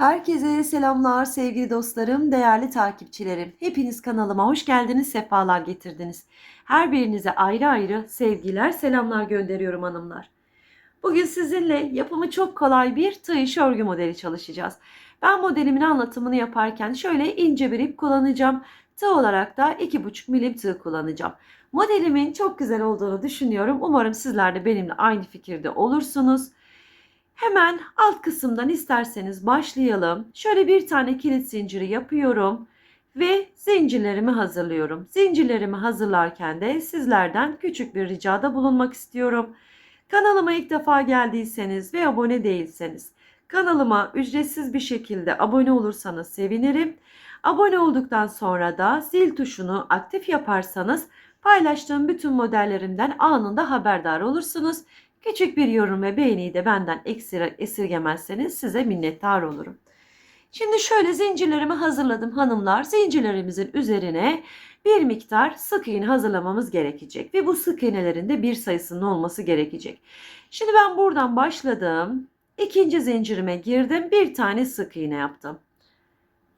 Herkese selamlar sevgili dostlarım, değerli takipçilerim. Hepiniz kanalıma hoş geldiniz, sefalar getirdiniz. Her birinize ayrı ayrı sevgiler, selamlar gönderiyorum hanımlar. Bugün sizinle yapımı çok kolay bir tığ örgü modeli çalışacağız. Ben modelimin anlatımını yaparken şöyle ince bir ip kullanacağım. Tığ olarak da 2,5 milim tığ kullanacağım. Modelimin çok güzel olduğunu düşünüyorum. Umarım sizler de benimle aynı fikirde olursunuz. Hemen alt kısımdan isterseniz başlayalım. Şöyle bir tane kilit zinciri yapıyorum ve zincirlerimi hazırlıyorum. Zincirlerimi hazırlarken de sizlerden küçük bir ricada bulunmak istiyorum. Kanalıma ilk defa geldiyseniz ve abone değilseniz kanalıma ücretsiz bir şekilde abone olursanız sevinirim. Abone olduktan sonra da zil tuşunu aktif yaparsanız paylaştığım bütün modellerimden anında haberdar olursunuz. Küçük bir yorum ve beğeniyi de benden eksir, esirgemezseniz size minnettar olurum. Şimdi şöyle zincirlerimi hazırladım hanımlar. Zincirlerimizin üzerine bir miktar sık iğne hazırlamamız gerekecek. Ve bu sık iğnelerin de bir sayısının olması gerekecek. Şimdi ben buradan başladım. İkinci zincirime girdim. Bir tane sık iğne yaptım.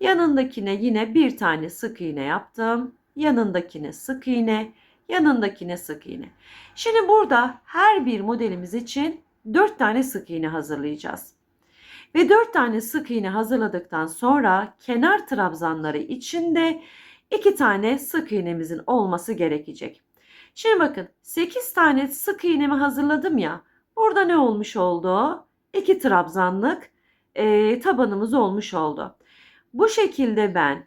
Yanındakine yine bir tane sık iğne yaptım. Yanındakine sık iğne yanındakine sık iğne. Şimdi burada her bir modelimiz için 4 tane sık iğne hazırlayacağız. Ve 4 tane sık iğne hazırladıktan sonra kenar trabzanları içinde 2 tane sık iğnemizin olması gerekecek. Şimdi bakın 8 tane sık iğnemi hazırladım ya. Burada ne olmuş oldu? 2 trabzanlık e, tabanımız olmuş oldu. Bu şekilde ben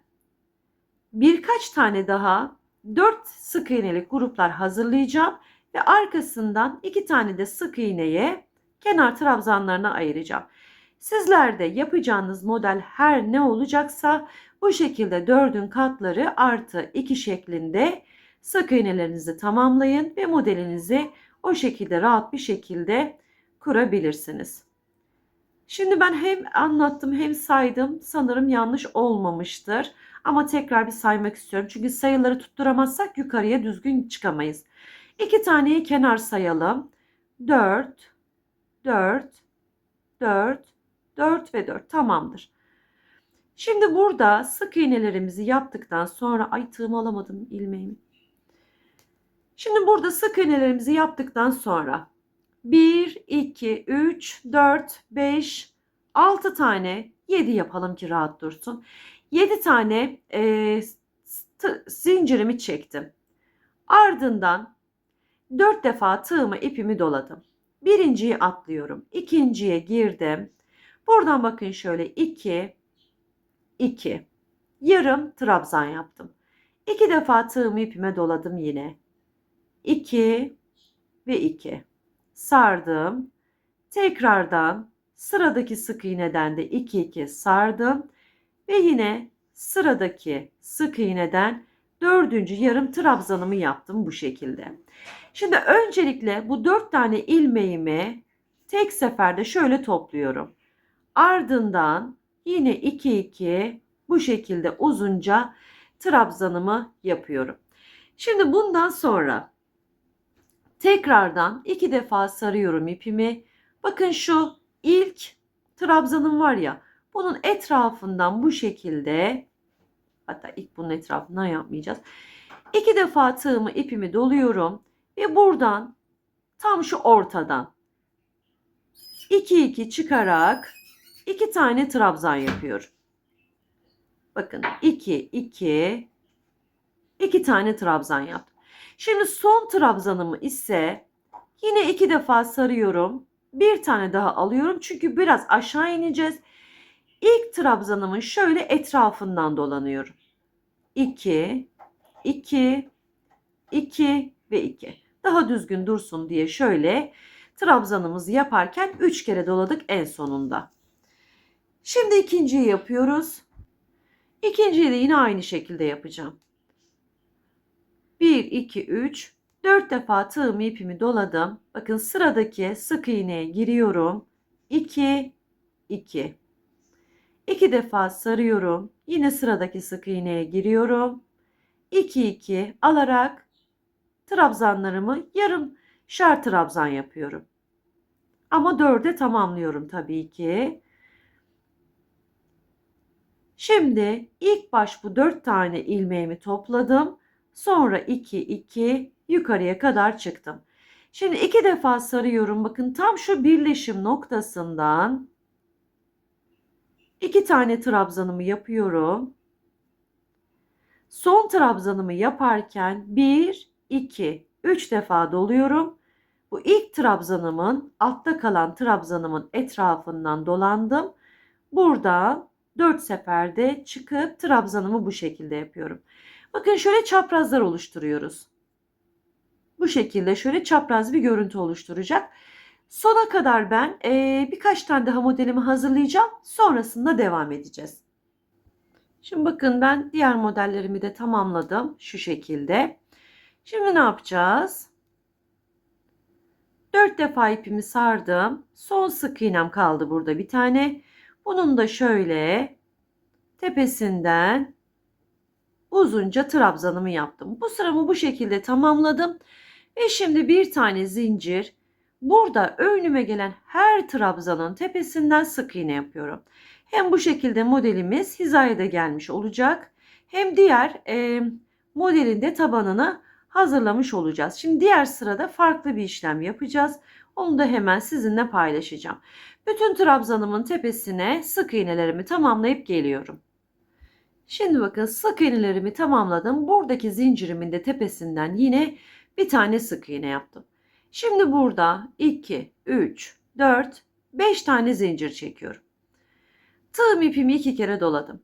birkaç tane daha 4 sık iğnelik gruplar hazırlayacağım ve arkasından 2 tane de sık iğneye kenar trabzanlarına ayıracağım. Sizler de yapacağınız model her ne olacaksa bu şekilde 4'ün katları artı 2 şeklinde sık iğnelerinizi tamamlayın ve modelinizi o şekilde rahat bir şekilde kurabilirsiniz. Şimdi ben hem anlattım hem saydım. Sanırım yanlış olmamıştır. Ama tekrar bir saymak istiyorum. Çünkü sayıları tutturamazsak yukarıya düzgün çıkamayız. İki taneyi kenar sayalım. 4, 4, 4, 4 ve 4 tamamdır. Şimdi burada sık iğnelerimizi yaptıktan sonra ay tığımı alamadım ilmeğimi. Şimdi burada sık iğnelerimizi yaptıktan sonra 1, 2, 3, 4, 5, 6 tane 7 yapalım ki rahat dursun. 7 tane e, zincirimi çektim. Ardından 4 defa tığımı ipimi doladım. Birinciyi atlıyorum. ikinciye girdim. Buradan bakın şöyle 2 2 yarım trabzan yaptım. 2 defa tığımı ipime doladım yine. 2 ve 2 sardım. Tekrardan sıradaki sık iğneden de 2 2 sardım ve yine sıradaki sık iğneden dördüncü yarım trabzanımı yaptım bu şekilde. Şimdi öncelikle bu dört tane ilmeğimi tek seferde şöyle topluyorum. Ardından yine 2 2 bu şekilde uzunca trabzanımı yapıyorum. Şimdi bundan sonra tekrardan iki defa sarıyorum ipimi. Bakın şu ilk trabzanım var ya bunun etrafından bu şekilde hatta ilk bunun etrafından yapmayacağız. İki defa tığımı ipimi doluyorum ve buradan tam şu ortadan 2 2 çıkarak iki tane trabzan yapıyorum. Bakın 2 2 iki tane trabzan yaptım. Şimdi son trabzanımı ise yine iki defa sarıyorum. Bir tane daha alıyorum çünkü biraz aşağı ineceğiz. İlk trabzanımın şöyle etrafından dolanıyorum. 2, 2, 2 ve 2. Daha düzgün dursun diye şöyle trabzanımızı yaparken 3 kere doladık en sonunda. Şimdi ikinciyi yapıyoruz. İkinciyi de yine aynı şekilde yapacağım. 1, 2, 3, 4 defa tığımı ipimi doladım. Bakın sıradaki sık iğneye giriyorum. 2, 2. İki defa sarıyorum. Yine sıradaki sık iğneye giriyorum. 2 2 alarak trabzanlarımı yarım şar trabzan yapıyorum. Ama dörde tamamlıyorum tabii ki. Şimdi ilk baş bu 4 tane ilmeğimi topladım. Sonra 2 2 yukarıya kadar çıktım. Şimdi iki defa sarıyorum. Bakın tam şu birleşim noktasından iki tane trabzanımı yapıyorum. Son trabzanımı yaparken 1 2 3 defa doluyorum. Bu ilk trabzanımın altta kalan trabzanımın etrafından dolandım. Buradan 4 seferde çıkıp trabzanımı bu şekilde yapıyorum. Bakın şöyle çaprazlar oluşturuyoruz. Bu şekilde şöyle çapraz bir görüntü oluşturacak. Sona kadar ben e, birkaç tane daha modelimi hazırlayacağım. Sonrasında devam edeceğiz. Şimdi bakın ben diğer modellerimi de tamamladım şu şekilde. Şimdi ne yapacağız? 4 defa ipimi sardım. Son sık iğnem kaldı burada bir tane. Bunun da şöyle tepesinden uzunca trabzanımı yaptım. Bu sıramı bu şekilde tamamladım. Ve şimdi bir tane zincir burada önüme gelen her trabzanın tepesinden sık iğne yapıyorum. Hem bu şekilde modelimiz hizaya da gelmiş olacak. Hem diğer e, modelin de tabanını hazırlamış olacağız. Şimdi diğer sırada farklı bir işlem yapacağız. Onu da hemen sizinle paylaşacağım. Bütün trabzanımın tepesine sık iğnelerimi tamamlayıp geliyorum. Şimdi bakın sık iğnelerimi tamamladım. Buradaki zincirimin de tepesinden yine bir tane sık iğne yaptım. Şimdi burada 2, 3, 4, 5 tane zincir çekiyorum. Tığım ipimi iki kere doladım.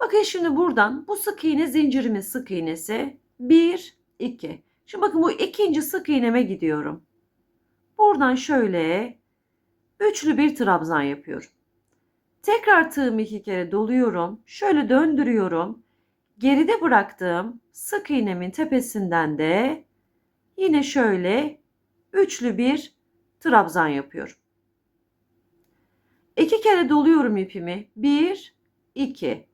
Bakın şimdi buradan bu sık iğne zincirimin sık iğnesi 1, 2. Şimdi bakın bu ikinci sık iğneme gidiyorum. Buradan şöyle üçlü bir trabzan yapıyorum. Tekrar tığımı iki kere doluyorum. Şöyle döndürüyorum. Geride bıraktığım sık iğnemin tepesinden de yine şöyle üçlü bir trabzan yapıyorum. İki kere doluyorum ipimi. Bir, iki.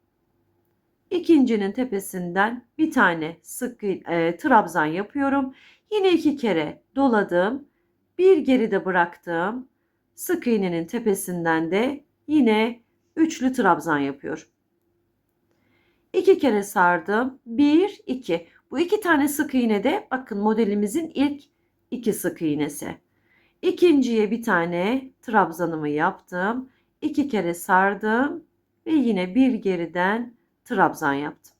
İkincinin tepesinden bir tane sık e, trabzan yapıyorum. Yine iki kere doladım. Bir geride bıraktım. Sık iğnenin tepesinden de yine üçlü trabzan yapıyorum. İki kere sardım. Bir, iki. Bu iki tane sık iğne de bakın modelimizin ilk iki sık iğnesi. İkinciye bir tane trabzanımı yaptım. İki kere sardım ve yine bir geriden trabzan yaptım.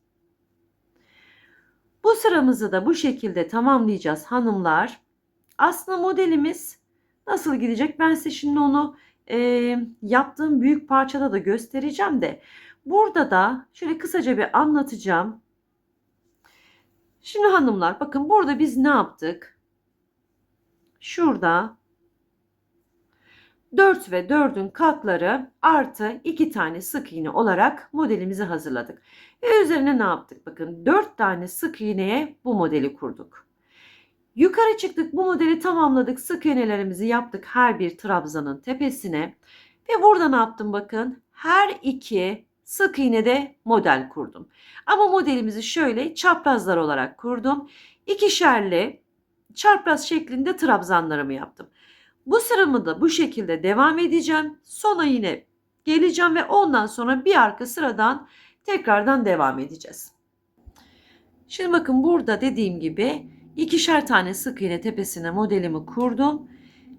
Bu sıramızı da bu şekilde tamamlayacağız hanımlar. Aslında modelimiz nasıl gidecek ben size şimdi onu e, yaptığım büyük parçada da göstereceğim de burada da şöyle kısaca bir anlatacağım. Şimdi hanımlar bakın burada biz ne yaptık? Şurada 4 ve 4'ün katları artı 2 tane sık iğne olarak modelimizi hazırladık. Ve üzerine ne yaptık? Bakın 4 tane sık iğneye bu modeli kurduk. Yukarı çıktık bu modeli tamamladık. Sık iğnelerimizi yaptık her bir trabzanın tepesine. Ve burada ne yaptım bakın? Her iki sık iğnede model kurdum. Ama modelimizi şöyle çaprazlar olarak kurdum. İkişerli çapraz şeklinde trabzanlarımı yaptım. Bu sıramı da bu şekilde devam edeceğim. Sona yine geleceğim ve ondan sonra bir arka sıradan tekrardan devam edeceğiz. Şimdi bakın burada dediğim gibi ikişer tane sık iğne tepesine modelimi kurdum.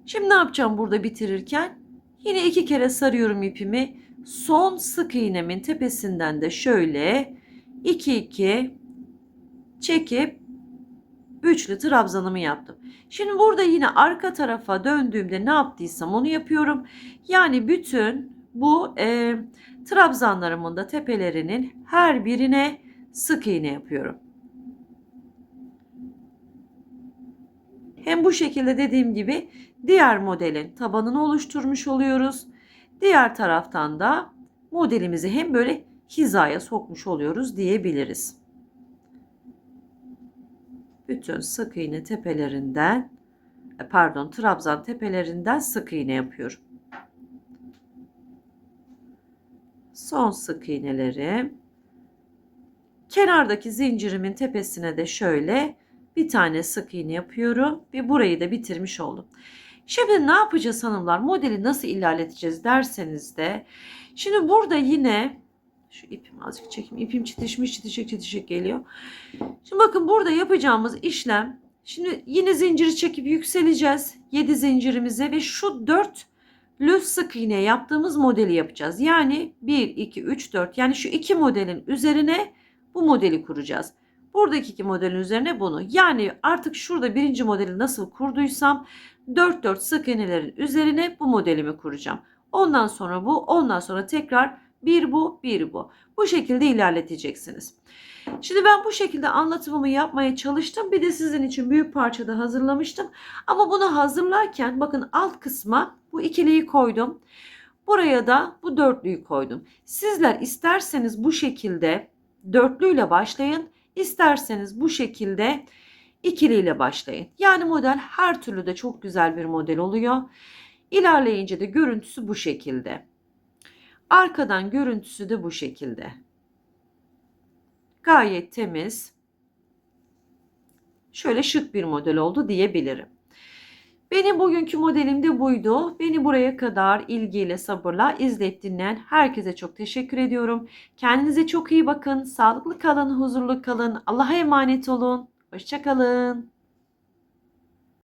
Şimdi ne yapacağım burada bitirirken? Yine iki kere sarıyorum ipimi. Son sık iğnemin tepesinden de şöyle 2 2 çekip üçlü trabzanımı yaptım. Şimdi burada yine arka tarafa döndüğümde ne yaptıysam onu yapıyorum. Yani bütün bu e, trabzanlarımın da tepelerinin her birine sık iğne yapıyorum. Hem bu şekilde dediğim gibi diğer modelin tabanını oluşturmuş oluyoruz. Diğer taraftan da modelimizi hem böyle hizaya sokmuş oluyoruz diyebiliriz bütün sık iğne tepelerinden e, pardon trabzan tepelerinden sık iğne yapıyorum. Son sık iğneleri kenardaki zincirimin tepesine de şöyle bir tane sık iğne yapıyorum ve burayı da bitirmiş oldum. Şimdi ne yapacağız hanımlar? Modeli nasıl ilerleteceğiz derseniz de şimdi burada yine Şu ipimi azıcık çekeyim. İpim çitişmiş çitişik çitişik geliyor. Şimdi bakın burada yapacağımız işlem. Şimdi yine zinciri çekip yükseleceğiz. 7 zincirimize ve şu 4 lü sık iğne yaptığımız modeli yapacağız. Yani 1, 2, 3, 4 yani şu iki modelin üzerine bu modeli kuracağız. Buradaki iki modelin üzerine bunu. Yani artık şurada birinci modeli nasıl kurduysam 4 4 sık iğnelerin üzerine bu modelimi kuracağım. Ondan sonra bu, ondan sonra tekrar bir bu, bir bu. Bu şekilde ilerleteceksiniz. Şimdi ben bu şekilde anlatımımı yapmaya çalıştım. Bir de sizin için büyük parçada hazırlamıştım. Ama bunu hazırlarken bakın alt kısma bu ikiliyi koydum. Buraya da bu dörtlüyü koydum. Sizler isterseniz bu şekilde dörtlüyle başlayın. isterseniz bu şekilde ikiliyle başlayın. Yani model her türlü de çok güzel bir model oluyor. İlerleyince de görüntüsü bu şekilde. Arkadan görüntüsü de bu şekilde. Gayet temiz. Şöyle şık bir model oldu diyebilirim. Benim bugünkü modelim de buydu. Beni buraya kadar ilgiyle, sabırla izleyip dinleyen herkese çok teşekkür ediyorum. Kendinize çok iyi bakın. Sağlıklı kalın, huzurlu kalın. Allah'a emanet olun. Hoşçakalın.